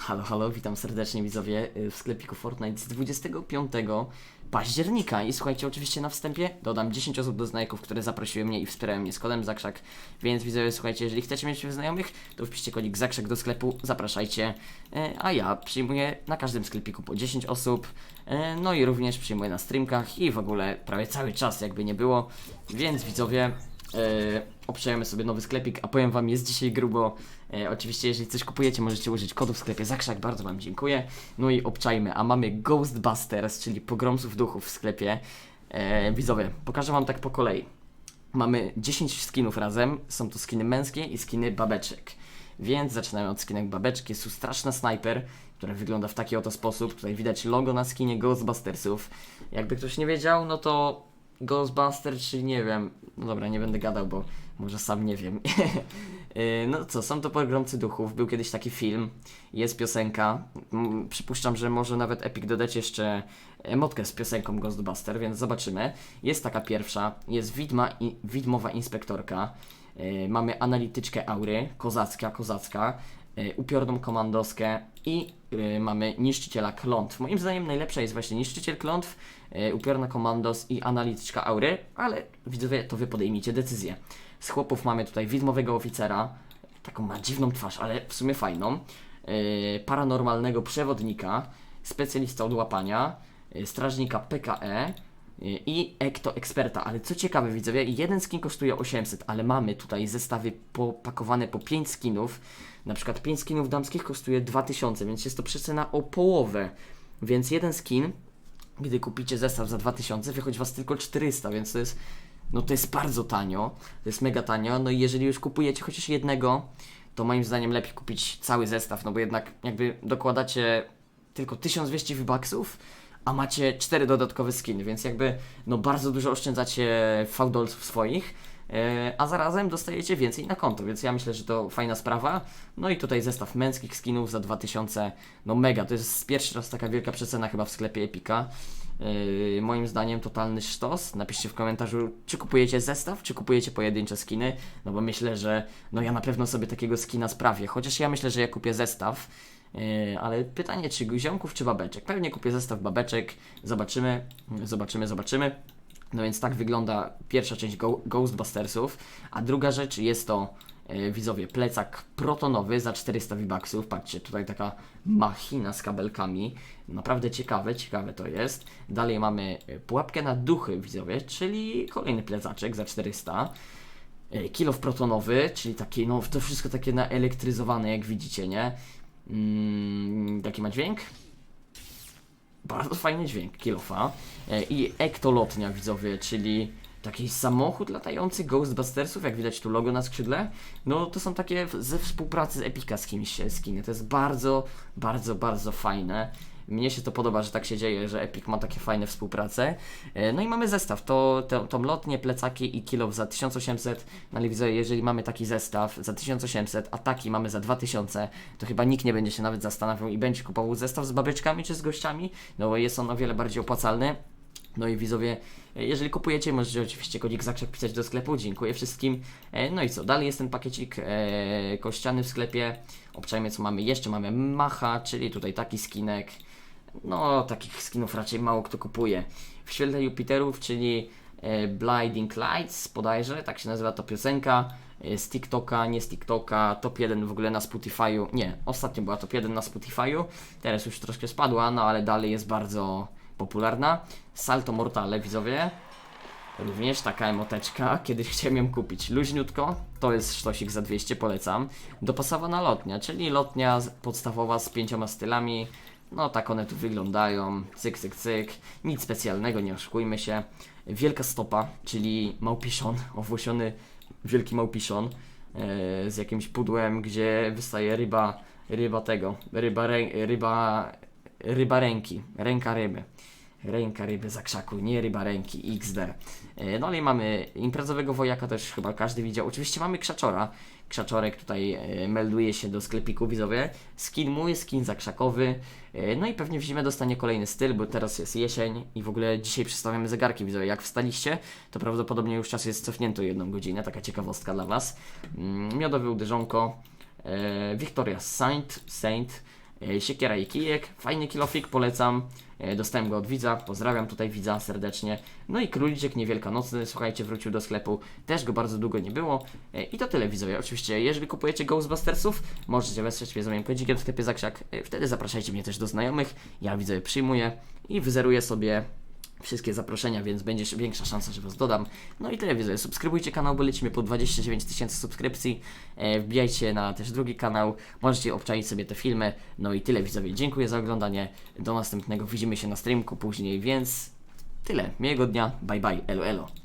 Halo, halo, witam serdecznie widzowie y, w sklepiku Fortnite z 25 października. I słuchajcie, oczywiście na wstępie dodam 10 osób do znajomych, które zaprosiły mnie i wspierają mnie z kodem Zakrzak, więc widzowie, słuchajcie, jeżeli chcecie mieć znajomych, to wpiszcie kodik Zakrzak do sklepu, zapraszajcie, y, a ja przyjmuję na każdym sklepiku po 10 osób, y, no i również przyjmuję na streamkach i w ogóle prawie cały czas jakby nie było, więc widzowie, e, sobie nowy sklepik, a powiem wam, jest dzisiaj grubo. E, oczywiście, jeżeli coś kupujecie, możecie użyć kodu w sklepie Zakrzak, bardzo wam dziękuję. No i obczajmy, a mamy Ghostbusters, czyli pogromców duchów w sklepie. E, widzowie, pokażę wam tak po kolei. Mamy 10 skinów razem, są to skiny męskie i skiny babeczek. Więc zaczynamy od skinek babeczki. Jest tu straszna snajper, która wygląda w taki oto sposób. Tutaj widać logo na skinie Ghostbustersów. Jakby ktoś nie wiedział, no to Ghostbuster, czy nie wiem. No dobra, nie będę gadał, bo może sam nie wiem. Yy, no co, są to pogromcy duchów. Był kiedyś taki film, jest piosenka. Przypuszczam, że może nawet Epic dodać jeszcze emotkę z piosenką Ghostbuster, więc zobaczymy. Jest taka pierwsza, jest widma i, widmowa inspektorka. Yy, mamy analityczkę aury, kozacka, kozacka, upiorną komandoskę i yy, mamy niszczyciela klątw. Moim zdaniem najlepsza jest właśnie niszczyciel klątw, yy, upiorna komandos i analityczka aury, ale widzowie, to wy podejmijcie decyzję. Z chłopów mamy tutaj widmowego oficera, taką ma dziwną twarz, ale w sumie fajną, paranormalnego przewodnika, specjalista od łapania, strażnika PKE, i Ekto Eksperta, ale co ciekawe widzowie, jeden skin kosztuje 800, ale mamy tutaj zestawy popakowane po 5 skinów, na przykład 5 skinów damskich kosztuje 2000, więc jest to przecena o połowę, więc jeden skin, gdy kupicie zestaw za 2000, wychodzi Was tylko 400, więc to jest, no to jest bardzo tanio, to jest mega tanio, no i jeżeli już kupujecie chociaż jednego, to moim zdaniem lepiej kupić cały zestaw, no bo jednak jakby dokładacie tylko 1200 V-Bucksów, a macie cztery dodatkowe skiny, więc jakby no bardzo dużo oszczędzacie fałdolców swoich, e, a zarazem dostajecie więcej na konto, więc ja myślę, że to fajna sprawa. No i tutaj zestaw męskich skinów za 2000, no mega, to jest pierwszy raz taka wielka przecena chyba w sklepie Epika. Yy, moim zdaniem totalny sztos. Napiszcie w komentarzu, czy kupujecie zestaw, czy kupujecie pojedyncze skiny, no bo myślę, że no ja na pewno sobie takiego skina sprawię, chociaż ja myślę, że ja kupię zestaw, ale pytanie, czy ziomków, czy babeczek? Pewnie kupię zestaw babeczek, zobaczymy, zobaczymy, zobaczymy. No więc tak wygląda pierwsza część Go Ghostbustersów, a druga rzecz jest to e, widzowie plecak protonowy za 400 V-Bucksów. Patrzcie, tutaj taka machina z kabelkami. Naprawdę ciekawe, ciekawe to jest. Dalej mamy e, pułapkę na duchy widzowie, czyli kolejny plecaczek za 400. E, Kilof protonowy, czyli takie, no to wszystko takie naelektryzowane jak widzicie, nie? Mm, jaki ma dźwięk? Bardzo fajny dźwięk kilofa. E, I ektolotnia widzowie, czyli taki samochód latający Ghostbustersów, jak widać tu logo na skrzydle. No to są takie ze współpracy z Epika z kimś skiny. To jest bardzo, bardzo, bardzo fajne. Mnie się to podoba, że tak się dzieje, że Epic ma takie fajne współprace. E, No i mamy zestaw, to, to tą lotnię, plecaki i kilo za 1800. No ale widzę, jeżeli mamy taki zestaw za 1800, a taki mamy za 2000, to chyba nikt nie będzie się nawet zastanawiał i będzie kupował zestaw z babeczkami czy z gościami, no bo jest on o wiele bardziej opłacalny. No i widzowie, e, jeżeli kupujecie, możecie oczywiście kodzik zakrzak pisać do sklepu. Dziękuję wszystkim. E, No i co, dalej jest ten pakiecik kościany w sklepie. Obczajmy co mamy jeszcze. Mamy Macha, czyli tutaj taki skinek. No, takich skinów raczej mało kto kupuje. W świetle Jupiterów, czyli e, Blinding Lights, bodajże, tak się nazywa to piosenka. e, Z TikToka, nie z TikToka, top 1 w ogóle na Spotify'u. Nie, ostatnio była top 1 na Spotify'u. Teraz już troszkę spadła, no ale dalej jest bardzo popularna. Salto Mortale, widzowie. Również taka emoteczka, kiedyś chciałem ją kupić. Luźniutko, to jest sztosik za 200, polecam. Dopasowana lotnia, czyli lotnia podstawowa z pięcioma stylami. No tak one tu wyglądają, cyk, cyk, cyk. Nic specjalnego, nie oszukujmy się. Wielka stopa, czyli małpiszon, owłosiony wielki małpiszon e, z jakimś pudłem, gdzie wystaje ryba, ryba tego, ryba, ryba, ryba ręki, ręka ryby. Ręka ryby za krzaku, nie ryba ręki, XD. E, No mamy imprezowego wojaka też chyba każdy widział. Oczywiście mamy krzaczora. Krzaczorek tutaj e, melduje się do sklepiku widzowie. Skin mój, skin zakrzakowy. E, No i pewnie w zimę dostanie kolejny styl, bo teraz jest jesień i w ogóle dzisiaj przedstawiamy zegarki widzowie. Jak wstaliście, to prawdopodobnie już czas jest cofnięty jedną godzinę. Taka ciekawostka dla Was. Mm, Miodowe uderzonko. Victoria Saint, Saint siekiera i kijek, fajny kilofik, polecam. E, Dostałem go od widza, pozdrawiam tutaj widza serdecznie. No i króliczek niewielkanocny, słuchajcie, wrócił do sklepu, też go bardzo długo nie było. E, I to tyle widzowie. Oczywiście, jeżeli kupujecie Ghostbustersów, możecie wesprzeć mnie z moim kodzikiem w sklepie Zakrzak. E, Wtedy zapraszajcie mnie też do znajomych, ja widzowie przyjmuję i wyzeruję sobie wszystkie zaproszenia, więc będzie większa szansa, że Was dodam. No i tyle widzowie, subskrybujcie kanał, bo lecimy po 29 tysięcy subskrypcji. E, wbijajcie na też drugi kanał, możecie obczaić sobie te filmy. No i tyle widzowie, dziękuję za oglądanie. Do następnego, widzimy się na streamku później, więc tyle. Miłego dnia, bye bye, elo elo.